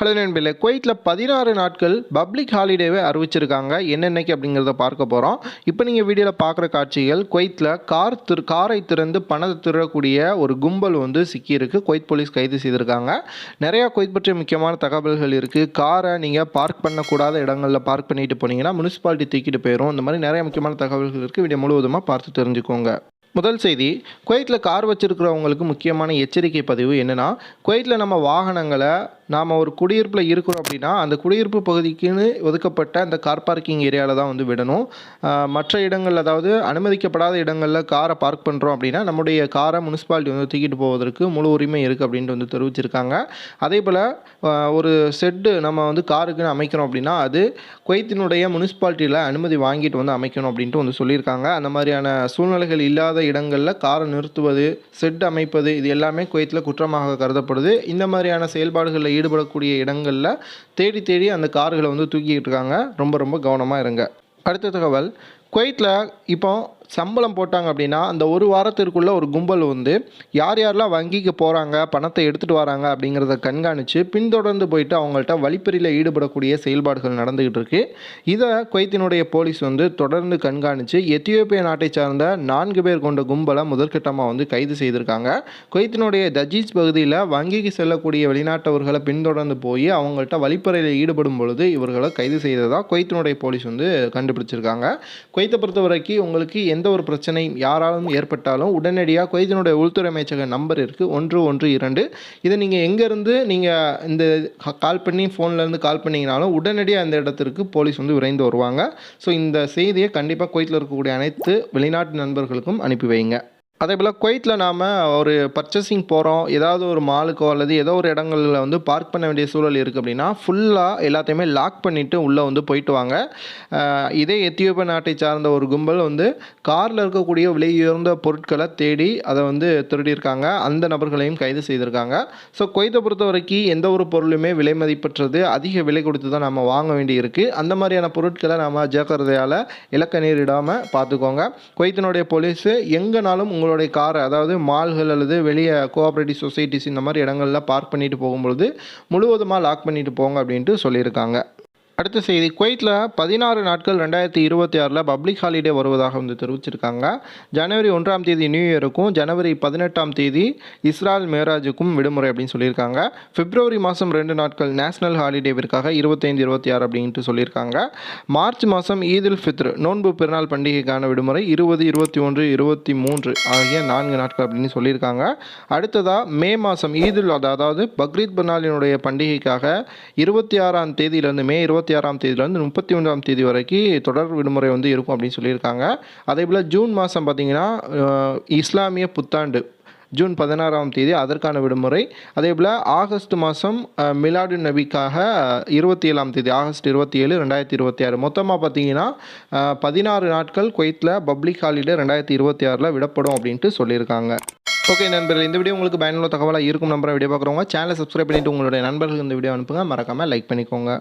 Hello நண்பர்களே குவைத்தில் பதினாறு நாட்கள் பப்ளிக் ஹாலிடேவை அறிவிச்சிருக்காங்க. என்னென்னைக்கு அப்படிங்கிறத பார்க்க போகிறோம் இப்போ நீங்கள் வீடியோவில் பார்க்குற காட்சிகள் குவைத்தில் கார் திரு காரை திறந்து பணத்தை திருடக்கூடிய ஒரு கும்பல் வந்து சிக்கியிருக்கு. குவைத் போலீஸ் கைது செய்திருக்காங்க. நிறையா குவைத் பற்றிய முக்கியமான தகவல்கள் இருக்குது காரை நீங்கள் பார்க் பண்ணக்கூடாத இடங்களில் பார்க் பண்ணிட்டு போனீங்கன்னா முனிசிபாலிட்டி தூக்கிட்டு போயிடும் இந்த மாதிரி நிறைய முக்கியமான தகவல்கள் இருக்குது வீடியோ முழுவதுமாக பார்த்து தெரிஞ்சுக்கோங்க. முதல் செய்தி குவைத்தில் கார் வச்சுருக்கிறவங்களுக்கு முக்கியமான எச்சரிக்கை பதிவு என்னென்னா குவைத்தில் நம்ம வாகனங்களை நாம் ஒரு குடியிருப்பில் இருக்கிறோம் அப்படின்னா அந்த குடியிருப்பு பகுதிக்குன்னு ஒதுக்கப்பட்ட அந்த கார் பார்க்கிங் ஏரியாவில் தான் வந்து விடணும். மற்ற இடங்கள் அதாவது அனுமதிக்கப்படாத இடங்களில் காரை பார்க் பண்ணுறோம் அப்படின்னா நம்முடைய காரை முனிசிபாலிட்டி வந்து தூக்கிட்டு போவதற்கு முழு உரிமை இருக்குது அப்படின்ட்டு வந்து தெரிவிச்சிருக்காங்க. அதே போல் ஒரு செட்டு நம்ம வந்து காருக்குன்னு அமைக்கிறோம் அப்படின்னா அது குவைத்தினுடைய முனிசிபாலிட்டியில் அனுமதி வாங்கிட்டு வந்து அமைக்கணும் அப்படின்ட்டு வந்து சொல்லியிருக்காங்க. அந்த மாதிரியான சூழ்நிலைகள் இல்லாத இடங்களில் காரை நிறுத்துவது செட் அமைப்பது இது எல்லாமே குவைத்தில் குற்றமாக கருதப்படுது. இந்த மாதிரியான செயல்பாடுகளில் ஈடுபடக்கூடிய இடங்களில் தேடி தேடி அந்த கார்களை வந்து தூக்கிக்கிட்டு இருக்காங்க. ரொம்ப ரொம்ப கவனமாக இருங்க. அடுத்த தகவல் குவைத்தில் இப்போ சம்பளம் போட்டாங்க அப்படின்னா அந்த ஒரு வாரத்திற்குள்ளே ஒரு கும்பல் வந்து யார் யாரெல்லாம் வங்கிக்கு போகிறாங்க பணத்தை எடுத்துகிட்டு வராங்க அப்படிங்கிறத கண்காணித்து பின்தொடர்ந்து போயிட்டு அவங்கள்ட்ட வழிப்பறியில் ஈடுபடக்கூடிய செயல்பாடுகள் நடந்துக்கிட்டு இருக்கு. இதை குவைத்தினுடைய போலீஸ் வந்து தொடர்ந்து கண்காணித்து எத்தியோப்பிய நாட்டை சார்ந்த நான்கு பேர் கொண்ட கும்பலை முதற்கட்டமாக வந்து கைது செய்திருக்காங்க. குவைத்தினுடைய தஜீஸ் பகுதியில் வங்கிக்கு செல்லக்கூடிய வெளிநாட்டவர்களை பின்தொடர்ந்து போய் அவங்கள்ட்ட வழிப்பறையில் ஈடுபடும் பொழுது இவர்களை கைது செய்ததாக குவைத்தினுடைய போலீஸ் வந்து கண்டுபிடிச்சிருக்காங்க. குவைத்தை பொறுத்த வரைக்கும் உங்களுக்கு எந்த எந்த ஒரு பிரச்சனை யாராலும் ஏற்பட்டாலும் உடனடியாக குவைத்தினுடைய உள்துறை அமைச்சக நம்பர் இருக்குது ஒன்று ஒன்று இரண்டு. இதை நீங்கள் எங்கேருந்து நீங்கள் இந்த கால் பண்ணி ஃபோன்லேருந்து கால் பண்ணிங்கனாலும் உடனடியாக அந்த இடத்திற்கு போலீஸ் வந்து விரைந்து வருவாங்க. ஸோ இந்த செய்தியை கண்டிப்பாக குவைத்தில் இருக்கக்கூடிய அனைத்து வெளிநாட்டு நண்பர்களுக்கும் அனுப்பி வைங்க. அதே போல் குவைத்தில் நாம் ஒரு பர்ச்சேசிங் போகிறோம் ஏதாவது ஒரு மாலுக்கோ அல்லது ஏதோ ஒரு இடங்களில் வந்து பார்க் பண்ண வேண்டிய சூழல் இருக்குது அப்படின்னா ஃபுல்லாக எல்லாத்தையுமே லாக் பண்ணிவிட்டு உள்ளே வந்து போயிட்டு வாங்க. இதே எத்தியோப்பிய நாட்டை சார்ந்த ஒரு கும்பல் வந்து காரில் இருக்கக்கூடிய விலை உயர்ந்த பொருட்களை தேடி அதை வந்து திருடியிருக்காங்க. அந்த நபர்களையும் கைது செய்திருக்காங்க. ஸோ குவைத்தை பொறுத்த வரைக்கும் எந்த ஒரு பொருளுமே விலை மதிப்பற்றது அதிக விலை கொடுத்து தான் நம்ம வாங்க வேண்டியிருக்கு அந்த மாதிரியான பொருட்களை நாம் ஜாக்கிரதையால் இலக்க நேரிடாமல் பார்த்துக்கோங்க. குவைத்தினுடைய போலீஸு எங்கேனாலும் உங்களுடைய காரை அதாவது மால்கள் அல்லது வெளியே கோஆப்ரேட்டிவ் சொசைட்டிஸ் இந்த மாதிரி இடங்களில் பார்க் பண்ணிட்டு போகும்பொழுது முழுவதுமாக லாக் பண்ணிட்டு போங்க அப்படின்ட்டு சொல்லியிருக்காங்க. அடுத்த செய்தி குவைத்தில் பதினாறு நாட்கள் ரெண்டாயிரத்தி இருபத்தி ஆறில் பப்ளிக் ஹாலிடே வருவதாக வந்து தெரிவிச்சிருக்காங்க. ஜனவரி ஒன்றாம் தேதி நியூ இயருக்கும் ஜனவரி பதினெட்டாம் தேதி இஸ்ரால் மேராஜுக்கும் விடுமுறை அப்படின்னு சொல்லியிருக்காங்க. பிப்ரவரி மாதம் ரெண்டு நாட்கள் நேஷனல் ஹாலிடேவிற்காக இருபத்தைந்து இருபத்தி ஆறு அப்படின்ட்டு சொல்லியிருக்காங்க. மார்ச் மாதம் ஈதுல் ஃபித்ர் நோன்பு பெருநாள் பண்டிகைக்கான விடுமுறை இருபது இருபத்தி ஒன்று இருபத்தி மூன்று ஆகிய நான்கு நாட்கள் அப்படின்னு சொல்லியிருக்காங்க. அடுத்ததாக மே மாதம் ஈதுல் அதாவது பக்ரீத் பெருநாளினுடைய பண்டிகைக்காக இருபத்தி ஆறாம் தேதியிலேருந்து மே இருபத்தி ஆறாம் தேதியிலேருந்து முப்பத்தி ஒன்றாம் தேதி வரைக்கும் தொடர் விடுமுறை வந்து இருக்கும் அப்படின்னு சொல்லியிருக்காங்க. அதே போல் ஜூன் மாதம் பார்த்திங்கன்னா இஸ்லாமிய புத்தாண்டு ஜூன் பதினாறாம் தேதி அதற்கான விடுமுறை. அதே போல் ஆகஸ்ட் மாதம் மிலாடு நபிக்காக இருபத்தி ஏழாம் தேதி ஆகஸ்ட் இருபத்தி ஏழு ரெண்டாயிரத்தி இருபத்தி ஆறு. மொத்தமாக பார்த்தீங்கன்னா பதினாறு நாட்கள் குவைத்தில் பப்ளிக் ஹாலிடே ரெண்டாயிரத்தி இருபத்தி ஆறில் விடப்படும் அப்படின்ட்டு சொல்லியிருக்காங்க. ஓகே நண்பர்கள் இந்த வீடியோ உங்களுக்கு பயனுள்ள தகவலாக இருக்கும் நம்பரை வீடியோ பார்க்குறவங்க சேனலை சப்ஸ்கிரைப் பண்ணிவிட்டு உங்களுடைய நண்பர்களுக்கு இந்த வீடியோ அனுப்புங்க. மறக்காமல் லைக் பண்ணிக்கோங்க.